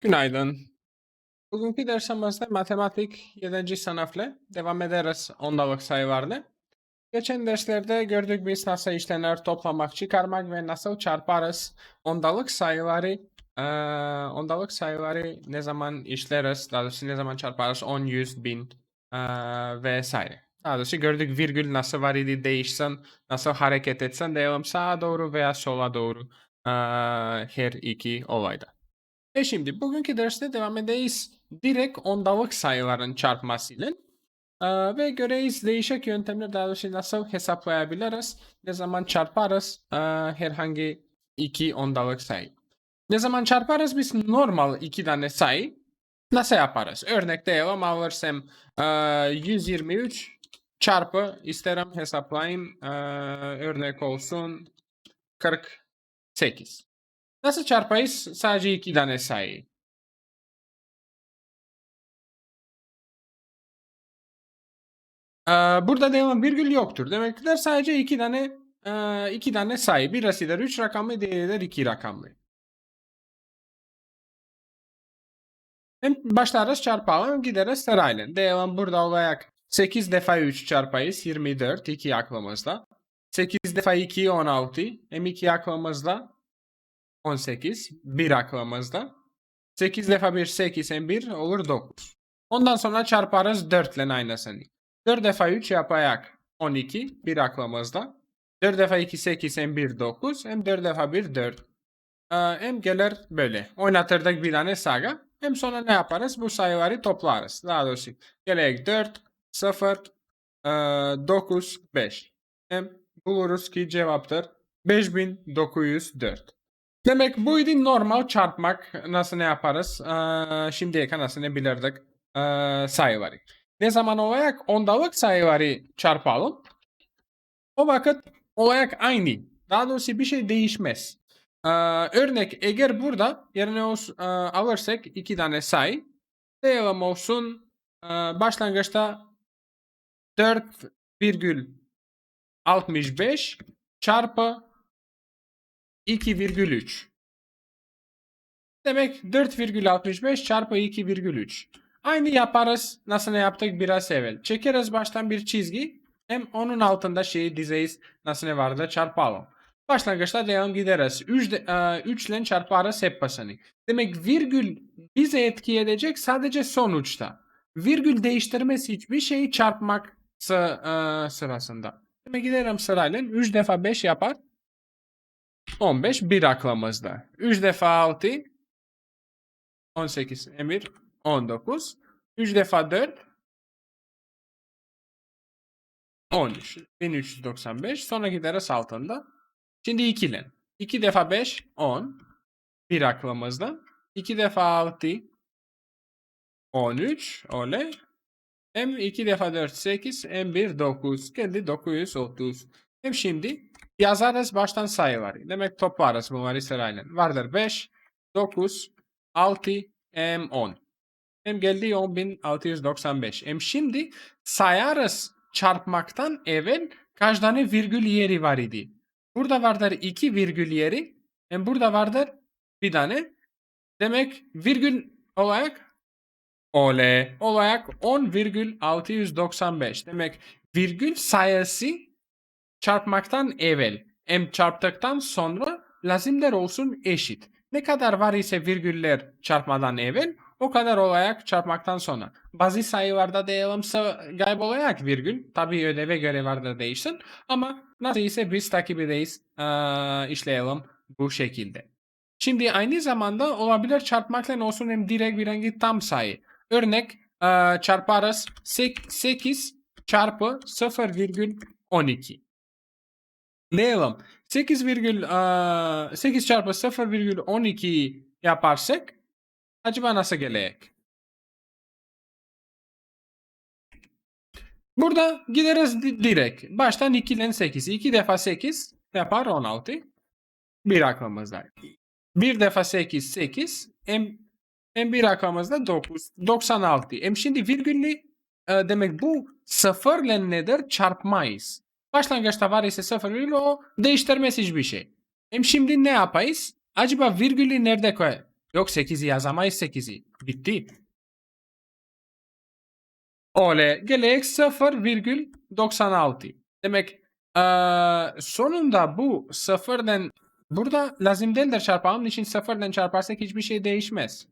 Günaydın. Bugünkü dersimizde matematik 7. sınıfla devam ederiz ondalık sayılarla. Geçen derslerde gördük biz nasıl işlenir, toplamak, çıkarmak ve nasıl çarparız. Ondalık sayıları, ondalık sayıları ne zaman işleriz, daha doğrusu ne zaman çarparız, 10, 100, 1000 eee vesaire. Daha doğrusu gördük virgül nasıl var idi değişsin, nasıl hareket etsin diyelim sağa doğru veya sola doğru her iki olayda. Ve şimdi bugünkü derste devam edeceğiz. Direkt ondalık sayıların çarpmasıyla. Ee, ve göreyiz değişik yöntemler daha doğrusu nasıl hesaplayabiliriz. Ne zaman çarparız ee, herhangi iki ondalık sayı. Ne zaman çarparız biz normal iki tane sayı nasıl yaparız? Örnek diyelim alırsam ee, 123 çarpı isterim hesaplayayım ee, örnek olsun 48. Nasıl çarpayız? Sadece iki tane sayı. Burada devam virgül yoktur. Demekler sadece iki tane iki tane sayı. Birisidir 3 rakamlı, diğeridir 2 rakamlı. Hem başlarız çarpalım gideriz sırayla. Devam burada olarak 8 defa 3 çarpayız 24 2 aklımızda. 8 defa 2 16 hem 2 aklımızda 18 1 aklımızda. 8 defa 1 8 hem 1 olur 9. Ondan sonra çarparız 4 ile aynısını. 4 defa 3 yapayak 12 1 aklımızda. 4 defa 2 8 hem 1 9 hem 4 defa 1 4. Ee, hem gelir böyle. Oynatırdık bir tane saga. Hem sonra ne yaparız? Bu sayıları toplarız. Daha doğrusu gerek 4 0 e, 9 5. Hem buluruz ki cevaptır 5904. Demek buydu normal çarpmak. Nasıl ne yaparız? Ee, şimdiye kadar nasıl ne bilirdik ee, sayıları. Ne zaman olarak ondalık sayıları çarpalım. O vakit olarak aynı. Daha doğrusu bir şey değişmez. Ee, örnek eğer burada yerine olsun, e, alırsak iki tane sayı. Diyelim olsun e, başlangıçta 4,65 çarpı 2,3. Demek 4,65 çarpı 2,3. Aynı yaparız. Nasıl ne yaptık biraz evvel. Çekeriz baştan bir çizgi. Hem onun altında şeyi dizeyiz. Nasıl ne vardı çarpalım. Başlangıçta devam gideriz. 3, de, e, 3 ile çarparız hep pasını. Demek virgül bize etki edecek sadece sonuçta. Virgül değiştirmesi hiçbir şeyi çarpmak e, sırasında. Demek giderim sırayla. 3 defa 5 yapar. 15 bir aklımızda. 3 defa 6 18 emir 19. 3 defa 4 13. 1395. Sonra gideriz altında. Şimdi 2 ile. 2 defa 5 10. Bir aklımızda. 2 defa 6 13. Oley. Hem 2 defa 4 8 hem 1 9. Geldi 930. Hem şimdi yazarız baştan sayıları. Demek toplarız bunları sırayla. Vardır 5, 9, 6, hem 10. Hem geldi 10.695. Hem şimdi sayarız çarpmaktan evvel kaç tane virgül yeri var idi. Burada vardır 2 virgül yeri. Hem burada vardır bir tane. Demek virgül olarak Ole olarak 10,695. Demek virgül sayısı çarpmaktan evvel hem çarptıktan sonra lazımlar olsun eşit. Ne kadar var ise virgüller çarpmadan evvel o kadar olarak çarpmaktan sonra. Bazı sayılarda diyelimse olarak virgül. Tabii ödeve göre vardır değişsin. Ama nasıl ise biz takip edeyiz eee, işleyelim bu şekilde. Şimdi aynı zamanda olabilir çarpmakla olsun hem direkt bir rengi tam sayı. Örnek eee, çarparız 8 çarpı 0,12. Diyelim 8 virgül eee, 8 çarpı 0,12 yaparsak acaba nasıl gelecek? Burada gideriz di- direkt. Baştan 2 ile 8. 2 defa 8 yapar 16. Bir aklımızda. Bir defa 8 8. Hem, hem bir rakamımızda 9. 96. Hem şimdi virgüllü e, demek bu sıfır ile nedir? Çarpmayız. Başlangıçta var ise sıfır virgül o değiştirmez hiçbir şey. Hem şimdi ne yapayız? Acaba virgülü nerede koy Yok 8'i yazamayız 8'i. Bitti. Öyle gelek 0,96. Demek eee, sonunda bu sıfırdan burada lazım değildir çarpalım. için sıfırdan çarparsak hiçbir şey değişmez.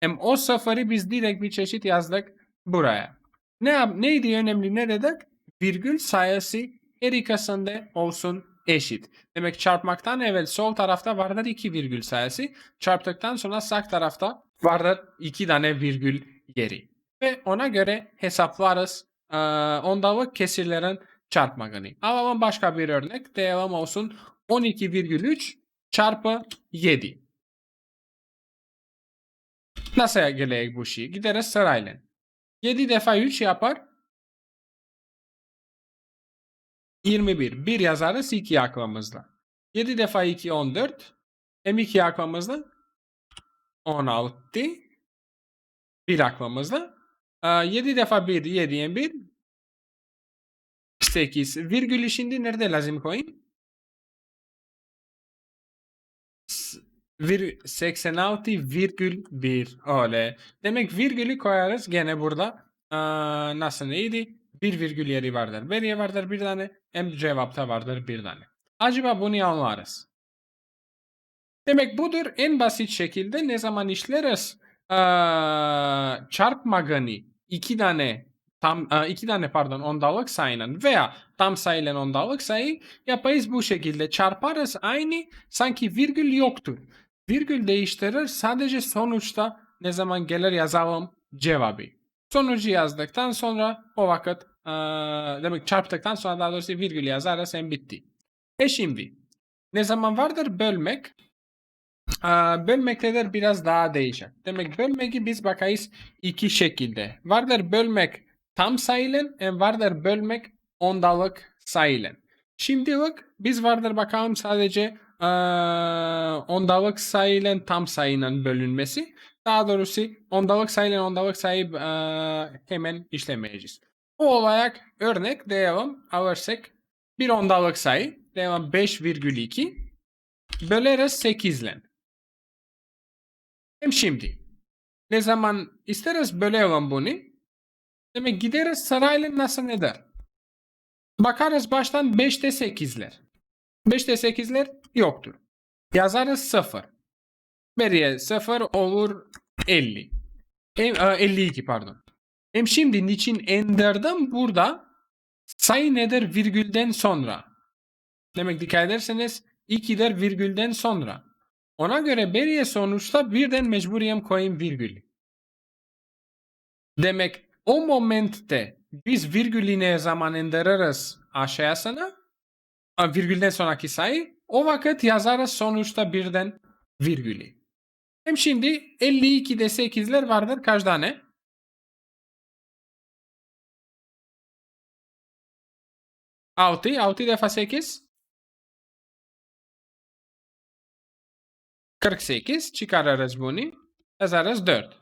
Hem o sıfırı biz direkt bir çeşit yazdık buraya. Ne neydi önemli ne dedik? Virgül sayısı her ikisinde olsun eşit. Demek çarpmaktan evvel sol tarafta vardır iki virgül sayısı. Çarptıktan sonra sağ tarafta vardır iki tane virgül yeri. Ve ona göre hesaplarız eee, ondalık kesirlerin çarpmağını. Alalım başka bir örnek. Devam olsun 12,3 çarpı 7. Nasıl gelecek bu şey? Gideriz sırayla. 7 defa 3 yapar. 21. 1 yazarız 2 aklımızda. 7 defa 2 14. M2 aklımızda. 16. 1 aklımızda. 7 defa 1 7 1. 8. Virgülü şimdi nerede lazım koyayım? Vir 86,1 öyle. Demek virgülü koyarız gene burada. Aa, nasıl neydi? Bir virgül yeri vardır. Veriye vardır bir tane. Hem cevapta vardır bir tane. Acaba bunu anlarız. Demek budur en basit şekilde ne zaman işleriz? Aa, çarpmagını iki tane tam iki tane pardon ondalık sayının veya tam sayılan ondalık sayı yapayız bu şekilde çarparız aynı sanki virgül yoktur. Virgül değiştirir sadece sonuçta ne zaman gelir yazalım cevabı. Sonucu yazdıktan sonra o vakit aa, demek çarptıktan sonra daha doğrusu virgül yazarız hem bitti. E şimdi ne zaman vardır bölmek? Aa, bölmektedir biraz daha değişik. Demek bölmeyi biz bakayız iki şekilde. Vardır bölmek tam sayılan hem vardır bölmek ondalık sayılan. Şimdilik biz vardır bakalım sadece aa, ondalık sayılan tam sayının bölünmesi. Daha doğrusu ondalık sayılan ondalık sayı aa, hemen işlemeyeceğiz. O olarak örnek devam alırsak bir ondalık sayı devam 5,2 böleriz 8 ile. Hem şimdi ne zaman isteriz bölelim bunu. Demek gideriz sırayla nasıl eder? Bakarız baştan 5'te 8'ler. 5'te 8'ler yoktur. Yazarız 0. Beriye 0 olur 50. Hem, e, 52 pardon. Hem şimdi niçin enderdim burada sayı nedir virgülden sonra. Demek dikkat ederseniz 2'der virgülden sonra. Ona göre beriye sonuçta birden mecburiyem koyayım virgül. Demek o momentte biz virgülü ne zaman indiririz aşağısına a, virgülden sonraki sayı o vakit yazarız sonuçta birden virgülü. Hem şimdi 52'de 8'ler vardır kaç tane? Altı, altı defa 8 48 çıkarırız bunu. Yazarız 4.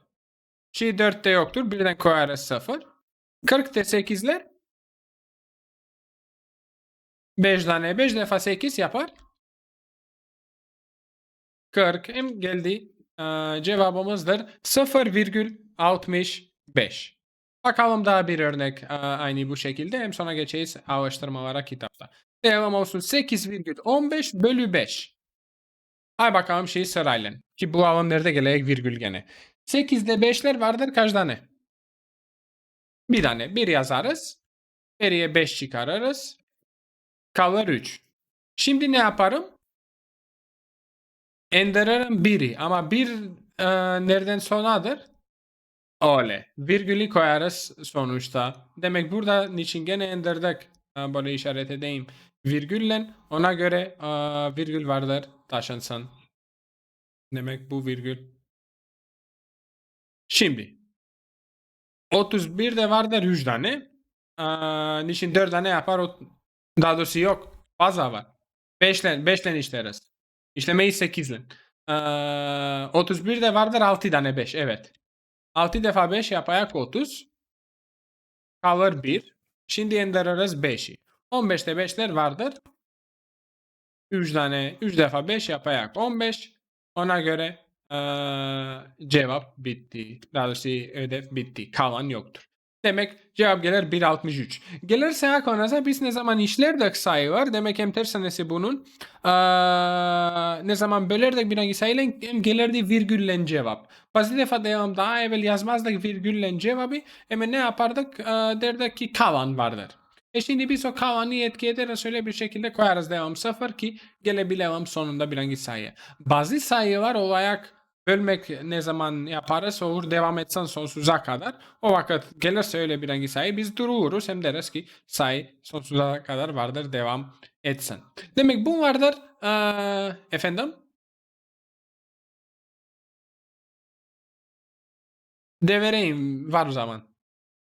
Şey 4'te yoktur. Birden koyarız 0. 40'te 8'ler 5 tane 5 defa 8 yapar. 40 hem geldi. Ee, cevabımızdır 0,65. Bakalım daha bir örnek e, aynı bu şekilde. Hem sonra geçeceğiz araştırmalara kitapta. Devam olsun 8,15 bölü 5. Hay bakalım şeyi sırayla. Ki bu alan nerede gelecek virgül gene. 8'de 5'ler vardır kaç tane? Bir tane. Bir yazarız. Geriye 5 çıkarırız. Kalır 3. Şimdi ne yaparım? Endiririm 1'i. Ama 1 e, nereden sonradır? Öyle. Virgülü koyarız sonuçta. Demek burada niçin gene endirdik? E, böyle işaret edeyim. Virgülle ona göre e, virgül vardır taşınsın. Demek bu virgül. Şimdi 31 de vardır 100 tane. Aa, niçin 4 tane yapar? O, daha doğrusu yok. Fazla var. 5 ile 5 ile işleriz. İşlemeyi 8 ile. Aa, 31 de vardır 6 tane 5. Evet. 6 defa 5 yapayak 30. Kalır 1. Şimdi indiririz 5'i. 15'te 5'ler vardır. 3 tane 3 defa 5 yapayak 15. Ona göre Eee, cevap bitti. Daha doğrusu ödev bitti. Kalan yoktur. Demek cevap gelir 1.63. Gelirse aklınıza biz ne zaman işlerdik sayı var. Demek hem tersanesi bunun. Eee, ne zaman bölerdik bir hangi sayıyla hem gelirdi virgülle cevap. Bazı defa devam daha evvel yazmazdık virgülle cevabı. Hemen ne yapardık? Eee, derdik ki kalan vardır. E şimdi biz o kalanı etki ederiz öyle bir şekilde koyarız devam sıfır ki gelebilelim sonunda bir hangi sayı. Bazı sayı var o bölmek ne zaman yaparız olur devam etsen sonsuza kadar. O vakit gelirse öyle bir hangi sayı biz dururuz hem deriz ki sayı sonsuza kadar vardır devam etsin. Demek bu vardır. Eee, efendim? De vereyim var o zaman.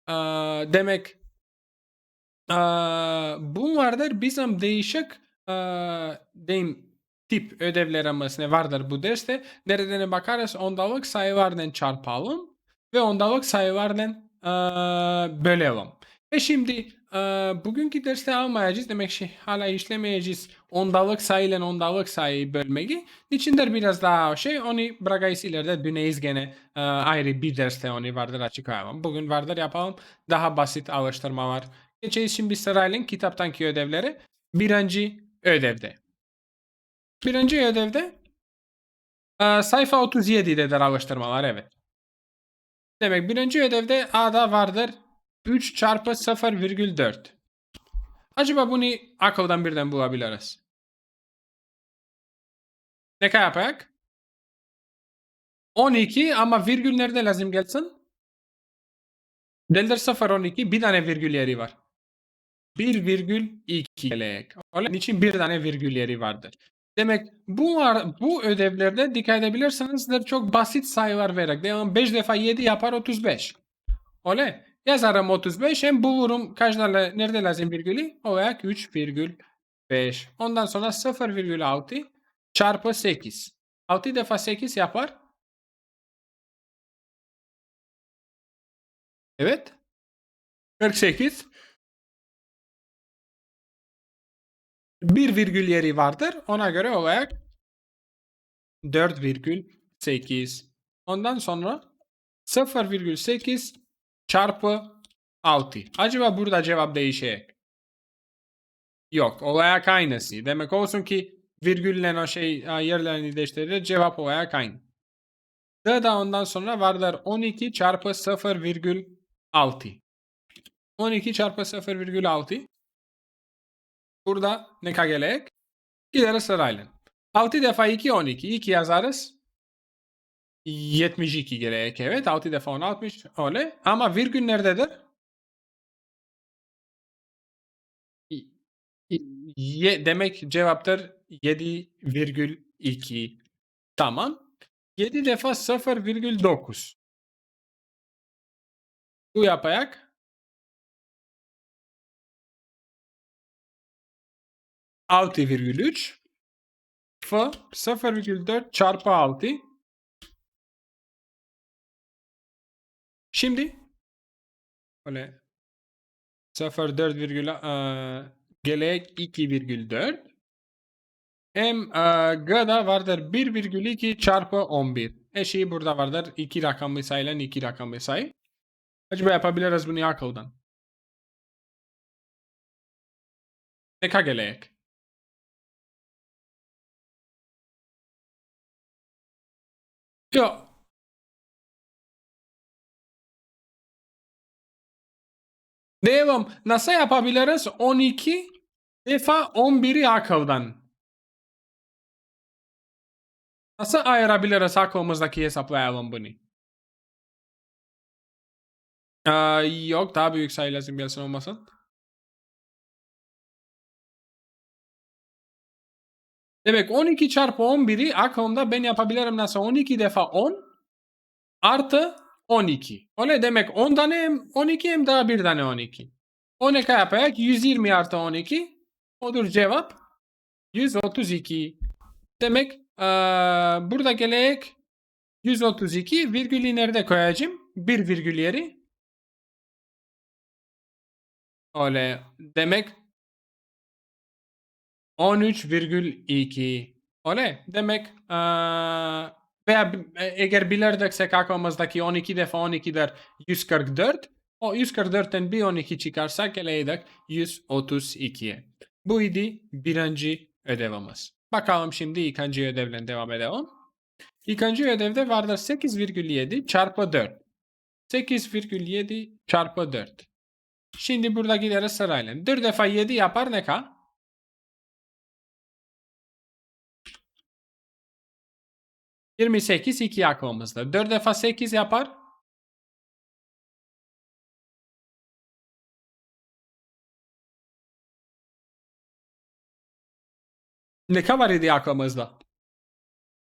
Eee, demek eee, bu vardır bizim değişik eee, deyim tip ödevlerimiz ne vardır bu derste. Nereden bakarız ondalık sayılardan çarpalım ve ondalık sayılardan eee bölelim. E şimdi eee, bugünkü derste almayacağız demek ki hala işlemeyeceğiz ondalık sayı ile ondalık sayıyı bölmeyi. İçindir biraz daha şey onu bırakayız ileride düneyiz gene eee, ayrı bir derste onu vardır açıklayalım. Bugün vardır yapalım daha basit alıştırmalar. Geçeyiz şimdi sırayla kitaptanki ödevleri. Birinci ödevde. Birinci ödevde eee, sayfa 37'dedir alıştırmalar evet. Demek birinci ödevde A'da vardır 3 çarpı 0,4. Acaba bunu akıldan birden bulabiliriz. Ne kadar yapayak? 12 ama virgül nerede lazım gelsin? Delta 0 12 bir tane virgül yeri var. 1,2 gelek. Onun için bir tane virgül yeri vardır. Demek bu var, bu ödevlerde dikkat edebilirsiniz de çok basit sayılar vererek. Devam 5 defa 7 yapar 35. Öyle. Yazarım 35 hem bulurum kaç nerede lazım virgülü? O ayak 3,5. Ondan sonra 0,6 çarpı 8. 6 defa 8 yapar. Evet. 48. Bir virgül yeri vardır. Ona göre o ayak 4,8. Ondan sonra 0,8 çarpı 6. Acaba burada cevap değişecek? Yok. O ayak aynısı. Demek olsun ki virgülle o şey yerlerini değiştirir. Cevap o ayak aynı. Da ondan sonra vardır 12 çarpı 0,6. 12 çarpı 0,6. Burada ne kadar gelek? Gideriz sırayla. 6 defa 2 12. 2 yazarız. 72 gerek evet. 6 defa 10 60 öyle. Ama virgül nerededir? Ye, demek cevaptır 7,2. Tamam. 7 defa 0,9. Bu yapayak. Altı virgül üç. F 0,4 çarpı 6. Şimdi böyle 0,4 virgül eee, gelek 2,4 hem eee, G'da vardır 1,2 çarpı 11. Eşiği burada vardır. 2 rakamlı sayıyla 2 rakamlı sayı. Acaba yapabiliriz bunu akıldan. Ne kadar Yok. Devam. Nasıl yapabiliriz? 12 defa 11'i akıldan. Nasıl ayırabiliriz aklımızdaki hesaplayalım bunu? Aa, yok daha büyük sayı lazım gelsin olmasın. Demek 12 çarpı 11'i aklımda ben yapabilirim nasıl? 12 defa 10 artı 12. O ne demek? 10 tane hem 12 hem daha bir tane 12. O ne kadar yapayak? 120 artı 12. Odur cevap. 132. Demek eee, burada gelek 132 virgülü nerede koyacağım? Bir virgül yeri. Öyle. Demek 13,2. Öyle. Demek eee Veya e, eğer bilirdiksek aklımızdaki 12 defa 12'dir 144. O 144'ten bir 12 çıkarsak eleydik 132'ye. Bu idi birinci ödevimiz. Bakalım şimdi ikinci ödevle devam edelim. İkinci ödevde vardır 8,7 çarpı 4. 8,7 çarpı 4. Şimdi burada gideriz sırayla. 4 defa 7 yapar ne kadar? Yirmi sekiz iki aklımızda. 4 defa 8 yapar. Ne kadar idi aklımızda?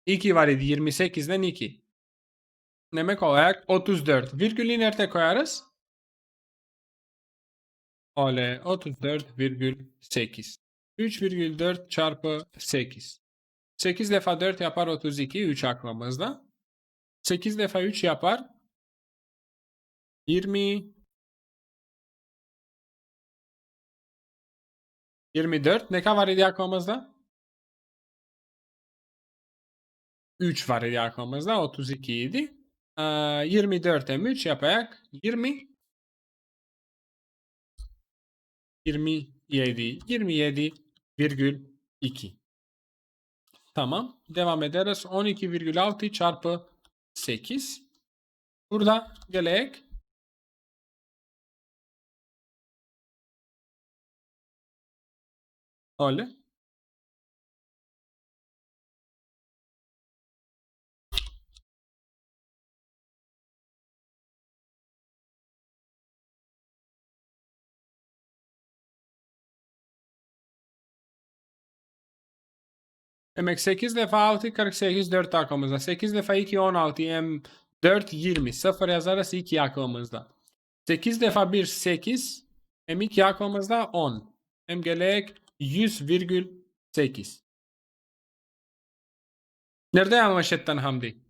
2 var idi 28'den 2. Demek olarak 34. Virgülü nerede koyarız? Öyle 34,8. 3,4 çarpı 8. 8 defa 4 yapar 32. 3 aklımızda. 8 defa 3 yapar 20 24. Ne kadar var idi aklımızda? 3 var idi aklımızda. 32 idi. Ee, 24 hem 3 yaparak 20 27 27,2 Tamam. Devam ederiz. 12,6 çarpı 8. Burada gelek. Öyle. Demek 8 defa 6 48 4 aklımızda. 8 defa 2 16 hem 4 20. 0 yazarız 2 aklımızda. 8 defa 1 8 hem 2 aklımızda 10. Hem gelek 100,8. Nerede yanlış ettin Hamdi?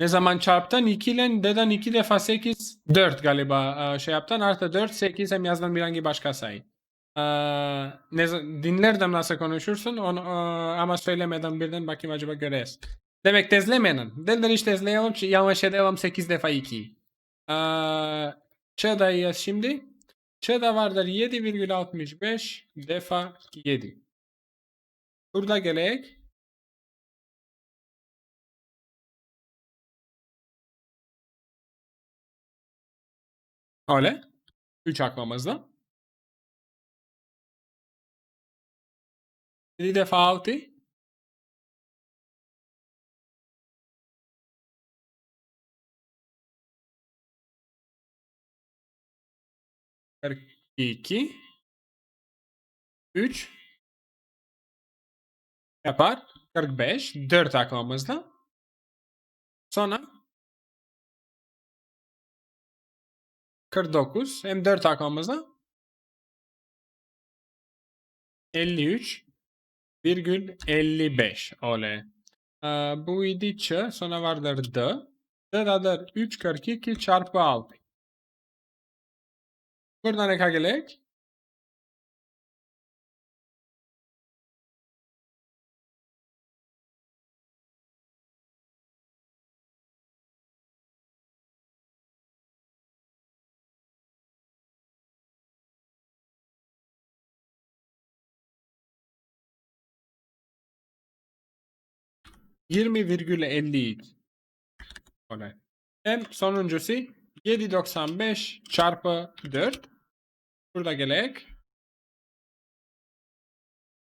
Ne zaman çarptan 2 ile neden 2 defa 8 4 galiba Ee, şey yaptan artı 4 8 hem yazdan bir hangi başka sayı. Ee, ne, dinlerdim nasıl konuşursun onu, ee, ama söylemeden birden bakayım acaba göreceğiz. Demek tezlemenin. Dildir işte tezleyelim yanlış edelim 8 defa 2. Ee, Çağdayız şimdi. Çağda vardır 7,65 defa 7. Burada gelek. Öyle. 3 aklımızda. 7 defa 6. Kırk iki. Üç. Yapar. 45. 4 aklımızda. Sonra 49 hem 4 arkamızda 53 virgül 55 oley. Ee, bu idi ç sonra vardır d. D'dadır 342 çarpı 6. Buradan ne gelecek? 20,52 olay. Hem sonuncusu 7.95 çarpı 4. Burada gelek.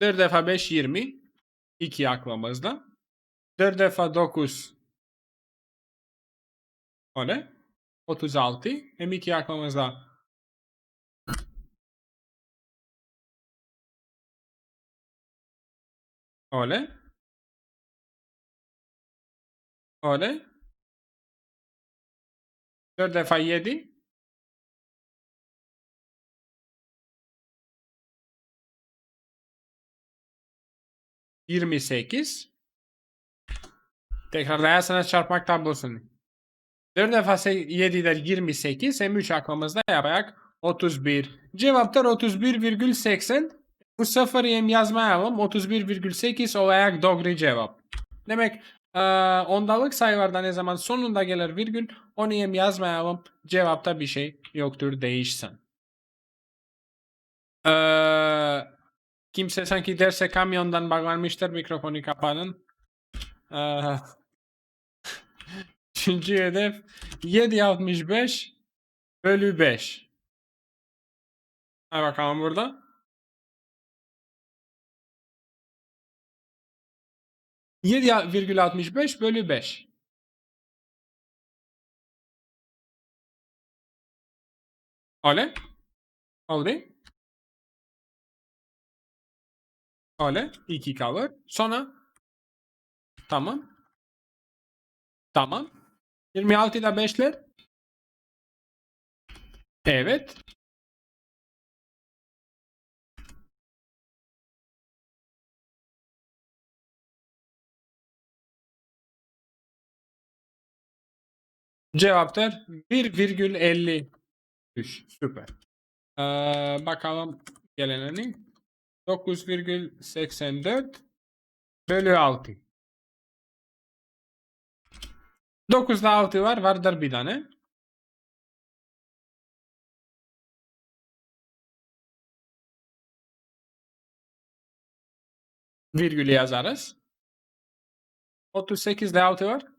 4 defa 5 20. 2 aklımızda. 4 defa 9 olay. 36. Hem 2 aklımızda olay. Öyle. 4 defa 7. Yirmi sekiz. Tekrar dersine çarpmak tablosunu. 4 defa 7'den 28 hem 3 aklımızda yaparak 31. Cevaplar 31,80 Bu sıfırı hem yazmayalım. 31,8 olarak doğru cevap. Demek eee, ondalık sayılarda ne zaman sonunda gelir virgül onu hem yazmayalım. Cevapta bir şey yoktur değişsin. Eee, kimse sanki derse kamyondan bağlanmıştır mikrofonu kapanın. Eee, Üçüncü hedef 7.65 bölü 5. Ha bakalım burada. 7,65 bölü 5. Öyle. Oldu. Öyle. 2 kalır. Sonra. Tamam. Tamam. 26 ile 5'ler. Evet. Cevaplar 1,53. Süper. Ee, bakalım geleneni. 9,84 bölü 6. 9'da 6 var. Vardır bir tane. Virgül yazarız. 38'de 6 var.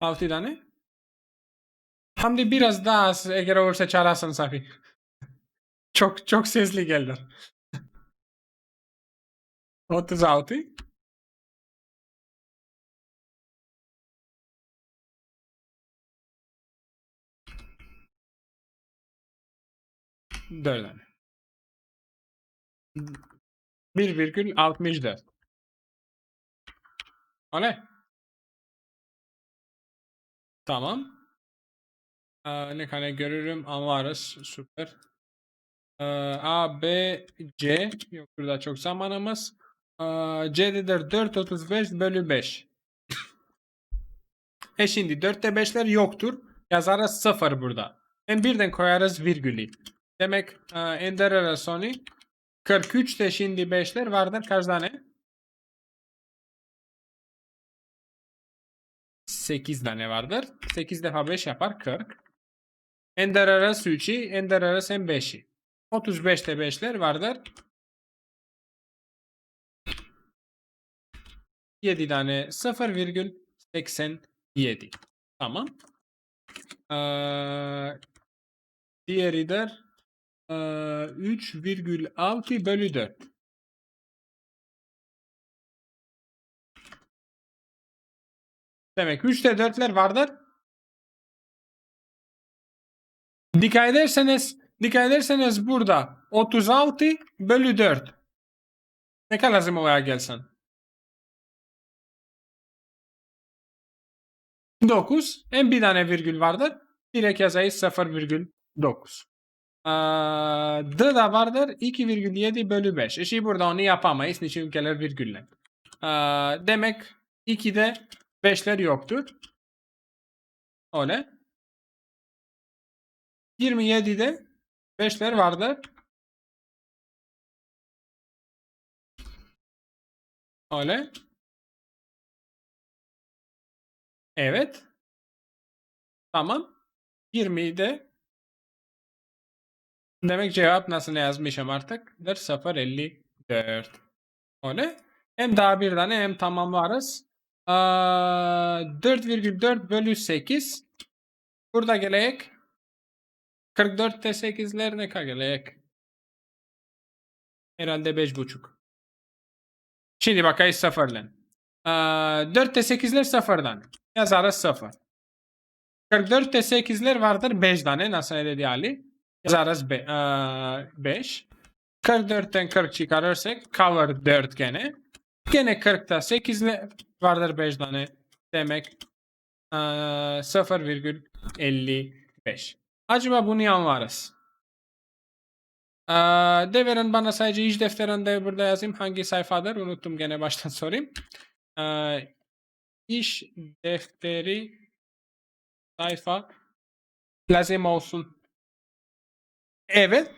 6 tane. Hamdi biraz daha az eğer olursa çağırasın Safi. Çok çok sesli geldi. 36. Dört tane. 1,64. O ne? Tamam. Aa, ne kadar görürüm anlarız. Süper. Ee, A, B, C. Yok burada çok zamanımız. Aa, C'dedir 4.35 bölü 5. E şimdi 4'te 5'ler yoktur. Yazarız 0 burada. Hem birden koyarız virgülü. Demek e, ender sonu 43'te şimdi 5'ler vardır. Kaç tane? 8 tane vardır. 8 defa 5 yapar 40. Ender arası 3'ü, ender arası hem 5'i. 35'te 5'ler vardır. 7 tane 0,87. Tamam. Ee, diğeri de ee, 3,6 bölü 4. Demek 3'te 4'ler vardır. Dikkat ederseniz, dikkat ederseniz burada 36 bölü 4. Ne kadar lazım oraya gelsin? 9. Hem bir tane virgül vardır. Direkt yazayız 0,9. Ee, D da vardır 2,7 bölü 5. E şimdi burada onu yapamayız. Niçin ülkeler virgülle. Ee, demek 2'de 5'ler yoktur. Öyle. 27'de 5'ler vardır. Öyle. Evet. Tamam. 20'de Demek cevap nasıl yazmışım artık? 054. Öyle. Hem daha bir tane hem tamam varız. Aa, 4,4 bölü 8. Burada gelek. 44'te 8'ler ne kadar gelek? Herhalde 5,5. Şimdi bakayız sıfırlan. Aa, 4'te 8'ler sıfırdan. Yazarız 0. 44'te 8'ler vardır 5 tane. Nasıl dedi Ali? Yazarız 5. 44'ten 40 çıkarırsak kalır 4 gene. Gene 40'ta 8 vardır 5 tane. Demek eee, 0,55. Acaba bunu anlarız. Eee deverin bana sadece iş defterinde burada yazayım. Hangi sayfadır? Unuttum gene baştan sorayım. Eee iş defteri sayfa lazım olsun. Evet.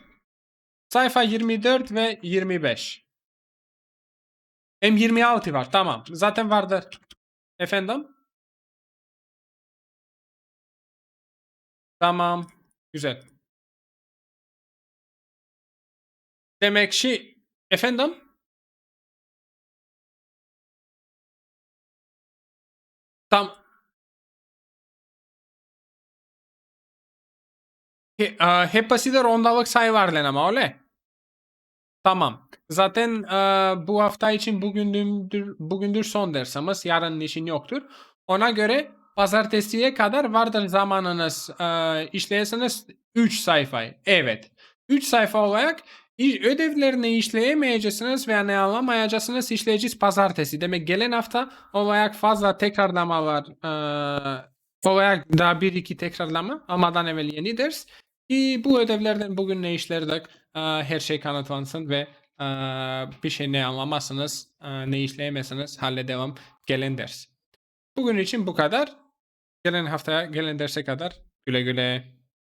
Sayfa 24 ve 25. Hem 26 var. Tamam. Zaten vardı. Efendim? Tamam. Güzel. Demek ki efendim? Tam He, e, hep basitler ondalık sayı var lan ama öyle. Tamam. Zaten e, bu hafta için bugündür, bugündür son dersimiz. Yarın için yoktur. Ona göre pazartesiye kadar vardır zamanınız e, işleyesiniz 3 sayfayı. Evet. 3 sayfa olarak ödevlerini işleyemeyeceksiniz veya ne anlamayacaksınız işleyeceğiz pazartesi. Demek gelen hafta olarak fazla tekrarlama var. E, olarak daha bir iki tekrarlama almadan evvel yeni ders. Ki bu ödevlerden bugün ne işlerdik e, her şey kanıtlansın ve bir şey ne anlamazsınız, e, ne işleyemezsiniz halledevam gelen ders. Bugün için bu kadar. Gelen haftaya gelen derse kadar güle güle.